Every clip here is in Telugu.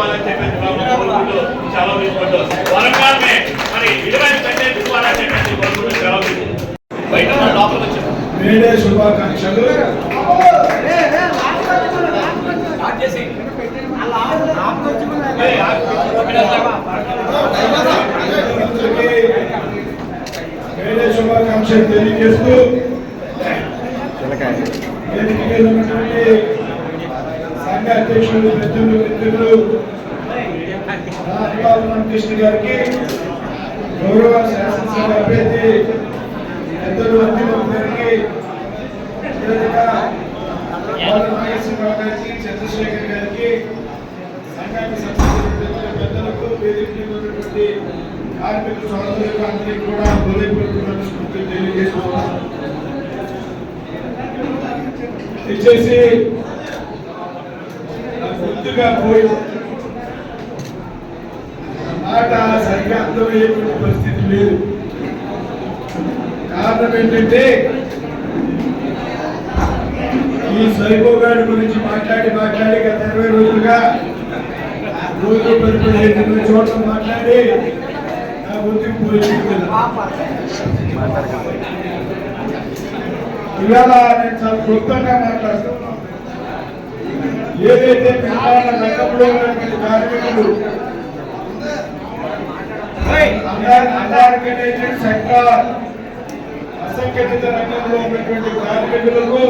చెప్పేసి సెలవు తీసుకుంటూ వరంగానే మరి విలువైన కంటెంట్ ఇవ్వాలని చెప్పేసి కోరుకుంటూ సెలవు తీసుకుంటూ బయట ఉన్న లోపల వచ్చి. మేడే శుభాకాంక్షలు. మేడే శుభాకాంక్షలు తెలియజేస్తూ సంఘ అధ్యక్షులు పెద్దలు మిత్రులు రాజబాబు కృష్ణ గారికి గౌరవ శాసనసభ అభ్యర్థి పెద్దలు అంతిమ గారికి చంద్రశేఖర్ గారికి సంఘానికి సంబంధించిన పెద్దలకు వేదిక కార్మిక సోదరులకు అందరికీ కూడా హృదయపూర్వక స్మృతి తెలియజేస్తున్నాను. ఇచ్చేసి గుర్తుగా పోయి మాట సరిగ్గా అర్థమయ్యేటువంటి పరిస్థితి లేదు. కారణం ఏంటంటే ఈ సైకోగాడి గురించి మాట్లాడి మాట్లాడి గత ఇరవై రోజులుగా రోజు పది పదిహేను చోట్ల మాట్లాడి నా బుద్ధికి పోయింది ఇవాళ నేను చాలా క్లుప్తంగా మాట్లాడుతున్నాను. ఏదైతే నిర్మాణ రంగంలో ఉన్నటువంటి కార్మికులు అన్ఆర్గనైజ్డ్ సెక్టార్ అసంఘటిత రంగంలో ఉన్నటువంటి కార్మికులకు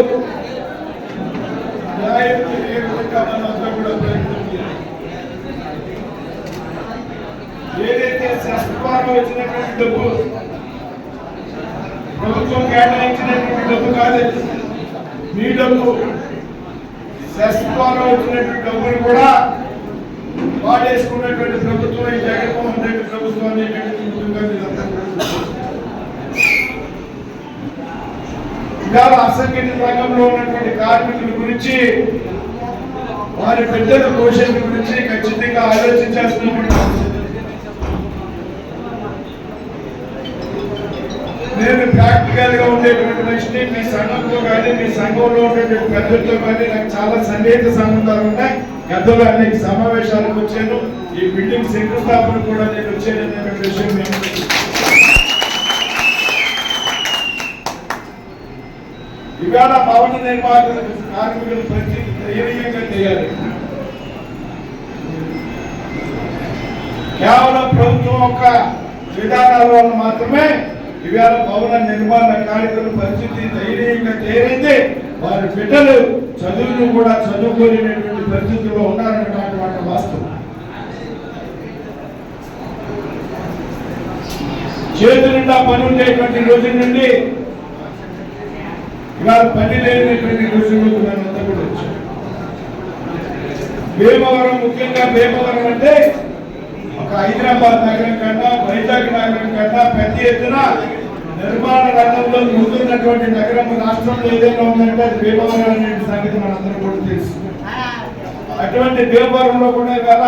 న్యాయం విధంగా మనంతా కూడా ప్రయత్నం ఏదైతే శాస్త్రాలు వచ్చినటువంటి డబ్బు ప్రభుత్వం కేటాయించినటువంటి డబ్బు కాదు మీ డబ్బు శాస్త్రాలు వచ్చినటువంటి డబ్బును కూడా వాడేసుకున్నటువంటి ప్రభుత్వం ఈ జగన్మోహన్ రెడ్డి ప్రభుత్వం అనేటువంటి ఇవాళ అసంఘటిత రంగంలో ఉన్నటువంటి కార్మికుల గురించి వారి పెద్దల భవిష్యత్తు గురించి ఖచ్చితంగా ఆలోచించాల్సినటువంటి అవసరం ఉంది. నేను ప్రాక్టికల్గా ఉండేటువంటి మనిషిని మీ సంఘంలో కానీ మీ సంఘంలో ఉండేటువంటి పెద్దలతో కానీ నాకు చాలా సన్నిహిత సంబంధాలు ఉన్నాయి. గతంలో అనేక సమావేశాలకు వచ్చాను. ఈ బిల్డింగ్ శంకుస్థాపన కూడా నేను వచ్చాను అనే విషయం మేము ఇవాళ భవన నిర్మాణ కార్మికులు ప్రతి దయనీయంగా చేయాలి. కేవలం ప్రభుత్వం యొక్క విధానాల వల్ల మాత్రమే ఇవాళ భవన నిర్మాణ కార్మికుల పరిస్థితి దయనీయంగా చేరింది వారి బిడ్డలు చదువును కూడా చదువుకోలేనటువంటి పరిస్థితుల్లో ఉన్నారన్నటువంటి వాస్తవం. చేతి నిండా పని ఉండేటువంటి రోజు నుండి ఇవాళ పని లేనటువంటి రోజుల్లో మనంతా కూడా వచ్చాం భీమవరం ముఖ్యంగా భీమవరం అంటే హైదరాబాద్ నగరం కన్నా వైజాగ్ నగరం కన్నా పెద్ద ఎత్తున నిర్మాణ రంగంలో ముందున్నటువంటి నగరం రాష్ట్రంలో ఏదైనా ఉందంటే అది భీమవరం అనే సంగతి మనందరం కూడా తెలుసు. అటువంటి భీమవరంలో కూడా ఇవాళ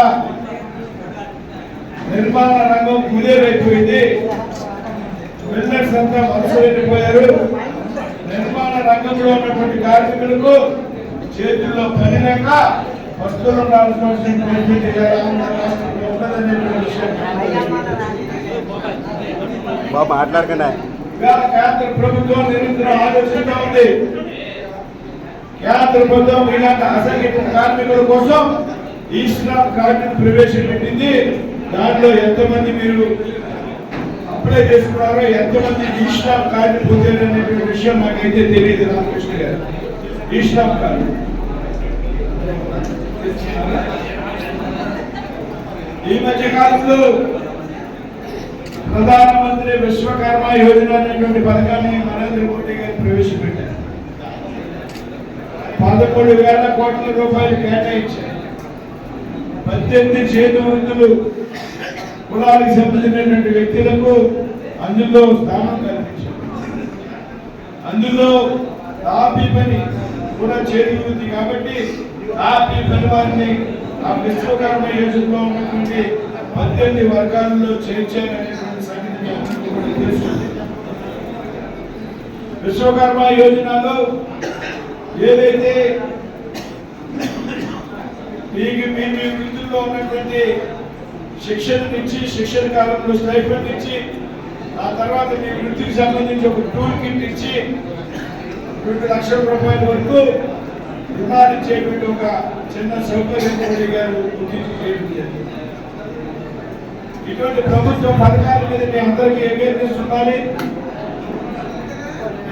నిర్మాణ రంగం కుదేరైపోయింది బిజినెస్ అంతా మనసు నిర్మాణ రంగంలో ఉన్నటువంటి కార్మికులకు చేతుల్లో పని లేక ఉన్నదనేటువంటి విషయం. బాబు మాట్లాడకుండా. కేంద్ర ప్రభుత్వం నిరంతరం ఆలోచిస్తూ ఉంది. కేంద్ర ప్రభుత్వం ఇలాంటి అసంఘటిత కార్మికుల కోసం ఈస్లాం కార్డును ప్రవేశపెట్టింది. దాంట్లో ఎంతమంది మీరు అప్లై చేసుకున్నారో ఎంతమంది ఈస్లాం కార్డు పొందారు అనేటువంటి విషయం నాకైతే తెలియదు రామకృష్ణ గారు. ఈస్లాం కార్డు ఈ మధ్య కాలంలో ప్రధానమంత్రి విశ్వకర్మ యోజన అనేటువంటి పథకాన్ని నరేంద్ర మోడీ గారు ప్రవేశపెట్టారు. పదకొండు వేల కోట్ల రూపాయలు కేటాయించారు. పద్దెనిమిది చేతి వృత్తులు కులానికి సంబంధించినటువంటి వ్యక్తులకు అందులో స్థానం కల్పించారు. అందులో తాపి పని కూడా చేతి కాబట్టి తాపీ పని ఆ విశ్వకర్మ యోజనలో ఉన్నటువంటి పద్దెనిమిది వర్గాల్లో చేర్చారనేటువంటి సంగతి విశ్వకర్మ యోజనలో ఏదైతే మీకు మీ మీ వృత్తుల్లో ఉన్నటువంటి శిక్షణనిచ్చి శిక్షణ కాలంలో స్టైఫండ్ ఇచ్చి ఆ తర్వాత మీ వృత్తికి సంబంధించి ఒక టూల్ కిట్ ఇచ్చి రెండు లక్షల రూపాయల వరకు రుణాలు ఇచ్చేటువంటి ఒక చిన్న సౌకర్యం మోడీ గారు. ఇటువంటి ప్రభుత్వ పథకాల మీద మీ అందరికీ అవేర్నెస్ ఉండాలి.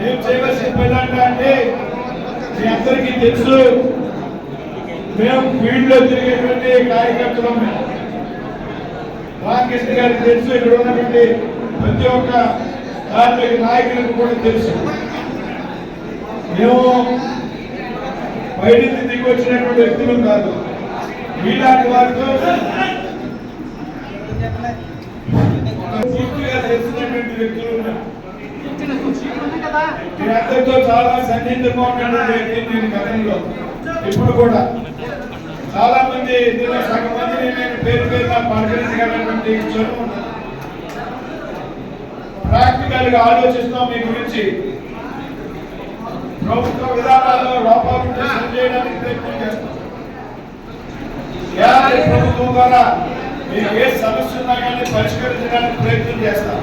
ఏం చేయవలసిన పని అంటే మీ అందరికీ తెలుసు మేము ఫీల్డ్లో తిరిగేటువంటి కార్యకర్తలం రామకృష్ణ గారికి తెలుసు ఇక్కడ ఉన్నటువంటి ప్రతి ఒక్క కార్మిక నాయకులకు కూడా తెలుసు. మేము బయట నుంచి దిగి వచ్చినటువంటి వ్యక్తులు కాదు. మీలాంటి వారితో పూర్తిగా తెలిసినటువంటి వ్యక్తులు ఉన్నారు అందరితో చాలా సన్నిహితంగా ఉన్నటువంటి వ్యక్తి నేను గతంలో. ఇప్పుడు కూడా. చాలా మంది ఇందులో సగం మందిని నేను పేరు పేరున పరిగణించగలటువంటి చదువు ప్రాక్టికల్గా ఆలోచిస్తాం మీ గురించి. ప్రభుత్వ విధానాల్లో లోపాలు చేయడానికి ప్రయత్నం చేస్తాం కేంద్ర ప్రభుత్వం ద్వారా మీకు ఏ సమస్య ఉన్నా కానీ పరిష్కరించడానికి ప్రయత్నం చేస్తాం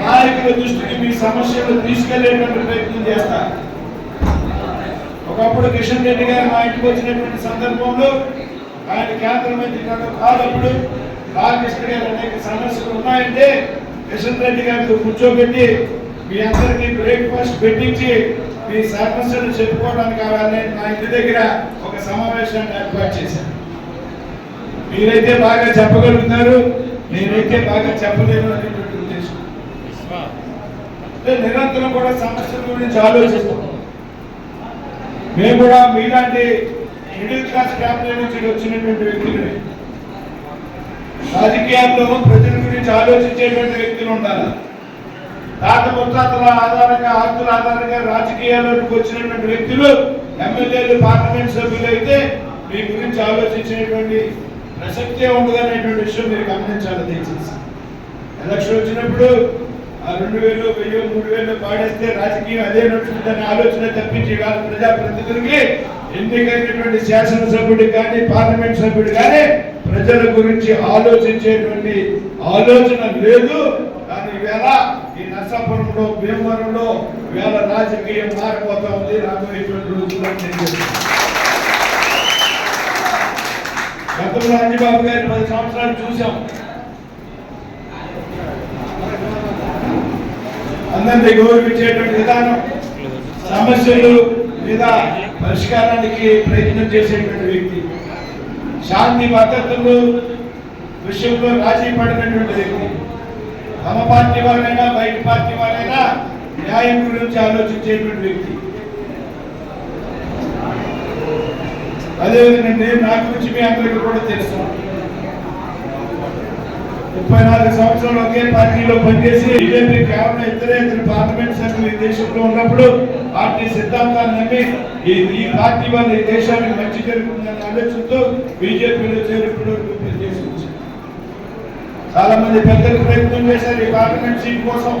నాయకుల దృష్టికి మీ సమస్యలు తీసుకెళ్ళేటువంటి ప్రయత్నం చేస్తాం ఒకప్పుడు కిషన్ రెడ్డి గారు మా ఇంటికి వచ్చినటువంటి సందర్భంలో ఆయన కేంద్ర మంత్రి కాదు కాదప్పుడు రామకృష్ణ గారు అనేక సమస్యలు ఉన్నాయంటే కిషన్ రెడ్డి గారితో కూర్చోబెట్టి మీ అందరికీ బ్రేక్ఫాస్ట్ పెట్టించి మీ సమస్యలు చెప్పుకోవడానికి కావాలని నా ఇంటి దగ్గర ఒక సమావేశాన్ని ఏర్పాటు చేశాను మీరైతే బాగా చెప్పగలుగుతారు నేనైతే బాగా చెప్పలేను అనేటువంటి ఉద్దేశం. నిరంతరం కూడా సమస్యల గురించి ఆలోచిస్తాం. మేము కూడా మీలాంటి మిడిల్ క్లాస్ ఫ్యామిలీ నుంచి వచ్చినటువంటి వ్యక్తులు రాజకీయాల్లో ప్రజల గురించి ఆలోచించేటువంటి వ్యక్తులు ఉండాలి. తాత ముత్తాతల ఆధారంగా ఆస్తుల ఆధారంగా రాజకీయాల్లోకి వచ్చినటువంటి వ్యక్తులు ఎమ్మెల్యేలు పార్లమెంట్ సభ్యులు అయితే మీ గురించి ఆలోచించేటువంటి ప్రసక్తే ఉండదనేటువంటి విషయం మీరు గమనించాలి దయచేసి. ఎలక్షన్ వచ్చినప్పుడు ఆ రెండు వేలు వెయ్యి మూడు వేలు పాడేస్తే రాజకీయం అదే నడుస్తుందనే ఆలోచన తప్పించి కాదు ప్రజాప్రతినిధులకి ఎన్నికైనటువంటి శాసనసభ్యుడు కానీ పార్లమెంట్ సభ్యుడు కానీ ప్రజల గురించి ఆలోచించేటువంటి ఆలోచన లేదు. నర్సాపురంలో భీమవరంలో ఈవేళ రాజకీయం మారిపోతా ఉంది. రాబోయేటువంటి రోజుల్లో గతంలో అంజబాబు గారిని పది సంవత్సరాలు చూసాం అందరినీ గౌరవించేటువంటి విధానం సమస్యలు మీద పరిష్కారానికి ప్రయత్నం చేసేటువంటి వ్యక్తి. శాంతి భద్రతలు విషయంలో రాజీ పడినటువంటి వ్యక్తి. తమ పార్టీ వారైనా బయట పార్టీ వారైనా న్యాయం గురించి ఆలోచించేటువంటి వ్యక్తి. అదేవిధంగా నేను నా గురించి మీ అందరికీ కూడా తెలుసు. ముప్పై నాలుగు సంవత్సరాలు ఒకే పార్టీలో పనిచేసి బీజేపీ కేవలం ఇద్దరే ఇద్దరు పార్లమెంట్ సభ్యులు ఈ దేశంలో ఉన్నప్పుడు పార్టీ సిద్ధాంతాన్ని నమ్మి ఈ ఈ పార్టీ వల్ల ఈ దేశానికి మంచి జరుగుతుందన్న ఆలోచనతో బీజేపీలో చేరినప్పుడు పనిచేసింది. చాలా మంది పెద్దలు ప్రయత్నం చేశారు ఈ పార్లమెంట్ సీట్ కోసం.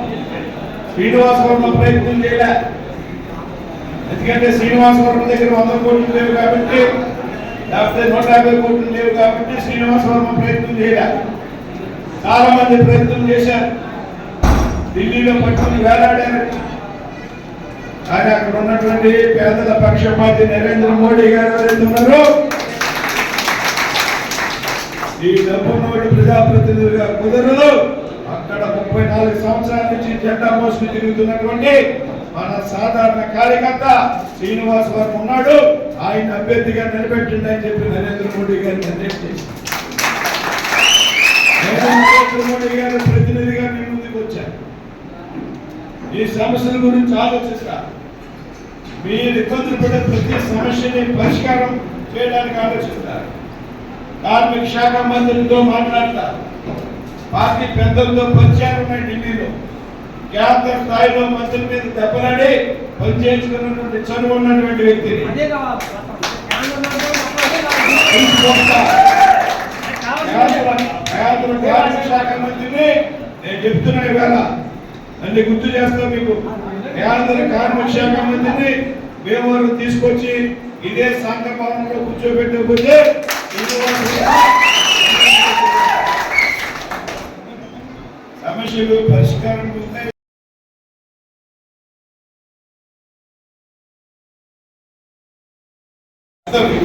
శ్రీనివాసవరంలో ప్రయత్నం చేయలే. ఎందుకంటే శ్రీనివాసవరం దగ్గర వంద కోట్లు లేవు కాబట్టి లేకపోతే నూట యాభై కోట్లు లేవు కాబట్టి శ్రీనివాసవరం ప్రయత్నం చేయలే. చాలా మంది ప్రయత్నం చేశారు. ఢిల్లీలో పట్టుకుని వేలాడారు. కానీ అక్కడ ఉన్నటువంటి పేదల పక్షపాతి నరేంద్ర మోడీ గారు ఎవరైతే ఉన్నారో ఈ డబ్బున్నోడి ప్రజాప్రతినిధులుగా కుదరదు. అక్కడ ముప్పై నాలుగు సంవత్సరాల నుంచి జెండా మోసుకు తిరుగుతున్నటువంటి మన సాధారణ కార్యకర్త శ్రీనివాస్ వర్మ ఉన్నాడు. ఆయన అభ్యర్థిగా నిలబెట్టిండి అని చెప్పి నరేంద్ర మోడీ గారు నిర్ణయం చేశారు. నరేంద్ర మోడీ గారి ప్రతినిధిగా మీ ముందుకు వచ్చాను. ఈ సమస్యల గురించి ఆలోచిస్తా. మీరు ఇబ్బందులు పడే ప్రతి సమస్యని పరిష్కారం చేయడానికి ఆలోచిస్తారు. కార్మిక శాఖ మంత్రులతో మాట్లాడతారు పార్టీ పెద్దలతో పరిచయాలు ఉన్నాయి ఢిల్లీలో. కేంద్ర స్థాయిలో మంత్రుల మీద దెబ్బలాడి పనిచేసుకున్నటువంటి చదువు ఉన్నటువంటి వ్యక్తిని. శాఖ మంత్రిని నేను చెప్తున్నా ఇవాళ. అన్ని గుర్తు చేస్తా మీకు. కేంద్ర కార్మిక శాఖ మంత్రిని భీమవరం తీసుకొచ్చి ఇదే సంఘ భవనంలో కూర్చోబెట్టకపోతే సమస్యలు పరిష్కారం ఉంటాయి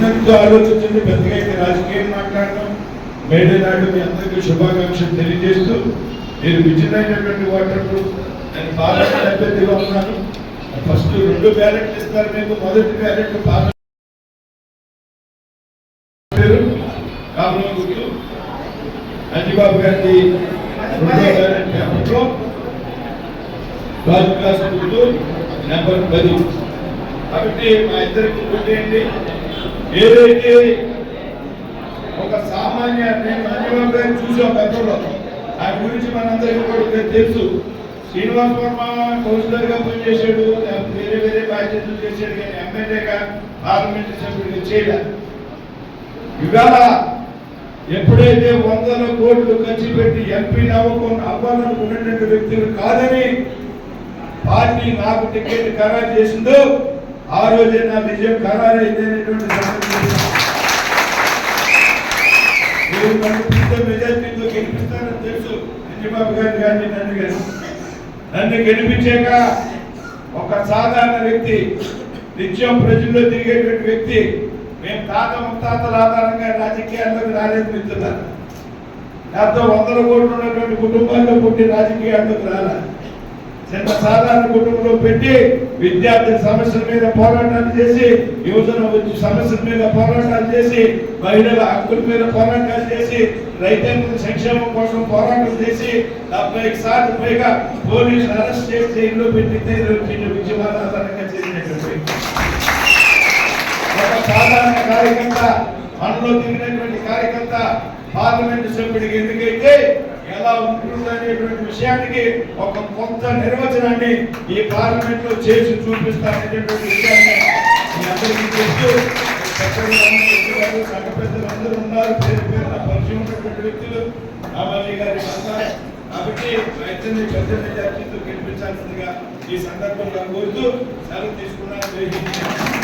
అంతా ఆలోచించండి. పెద్దగా అయితే రాజకీయం మాట్లాడటం మేడే నాడు మీ అందరికీ శుభాకాంక్షలు తెలియజేస్తూ నేను విజయమైనటువంటి ఓటర్లు నేను పార్లమెంట్ అభ్యర్థిగా ఉన్నాను. ఫస్ట్ రెండు బ్యాలెట్లు ఇస్తారు మీకు మొదటి బ్యాలెట్లు పార్లమెంట్ పేరు కాపురం గుర్తు అంజిబాబు గారి రెండో క్లాస్ గుర్తు నెంబర్ పది కాబట్టి మా ఇద్దరికి కొట్టేయండి ఏదైతే ఒక సామాన్య నేను అంజబాబు గారిని చూసాం గతంలో ఆయన గురించి మనందరికీ కూడా తెలుసు. శ్రీనివాస్ వర్మ కౌన్సిలర్గా పనిచేశాడు వేరే వేరే బాధ్యతలు చేశాడు కానీ ఎమ్మెల్యేగా పార్లమెంట్ సభ్యుడిగా చేయలే. ఇవాళ ఎప్పుడైతే వందల కోట్లు ఖర్చు పెట్టి ఎంపీ నవ్వకుండా అవ్వాలనుకున్నటువంటి వ్యక్తులు కాదని పార్టీ నాకు టికెట్ ఖరారు చేసిందో ఆ రోజే నా విజయం ఖరారు అయితేనేటువంటి మెజార్టీతో తెలుసు. చంద్రబాబు గారు కానీ నన్ను నన్ను గెలిపించాక ఒక సాధారణ వ్యక్తి నిత్యం ప్రజల్లో తిరిగేటువంటి వ్యక్తి మేము తాత ముత్తాతల ఆధారంగా రాజకీయాల్లోకి రాలేదు మిత్రులారా. లేకపోతే వందల కోట్లు ఉన్నటువంటి కుటుంబాల్లో పుట్టి రాజకీయాల్లోకి రాలా చిన్న సాధారణ కుటుంబంలో పెట్టి విద్యార్థుల సమస్యల మీద పోరాటాలు చేసి యువజన సమస్యల మీద పోరాటాలు చేసి మహిళల హక్కుల మీద పోరాటాలు చేసి రైతాంగ సంక్షేమం కోసం పోరాటం చేసి డెబ్బై సార్లు పైగా పోలీసులు అరెస్ట్ చేసి ఇల్లు పెట్టితే విజయవాడ ఆధారంగా చేసినటువంటి ఒక సాధారణ కార్యకర్త మనలో తిరిగినటువంటి కార్యకర్త పార్లమెంట్ సభ్యుడికి ఎందుకైతే ఎలా ఉంటుందనేటువంటి విషయానికి ఒక కొత్త నిర్వచనాన్ని ఈ పార్లమెంట్లో చేసి చూపిస్తారనేటువంటి విషయాన్ని మీ అందరికీ చెప్తూ అందరూ సంఘ పెద్దలు అందరూ ఉన్నారు. పేరు పేరున పరిచయం ఉన్నటువంటి వ్యక్తులు రామాజీ గారి అంతా కాబట్టి రైతుల్ని పెద్ద మెజార్టీతో గెలిపించాల్సిందిగా ఈ సందర్భంగా కోరుతూ సెలవు తీసుకున్నాను.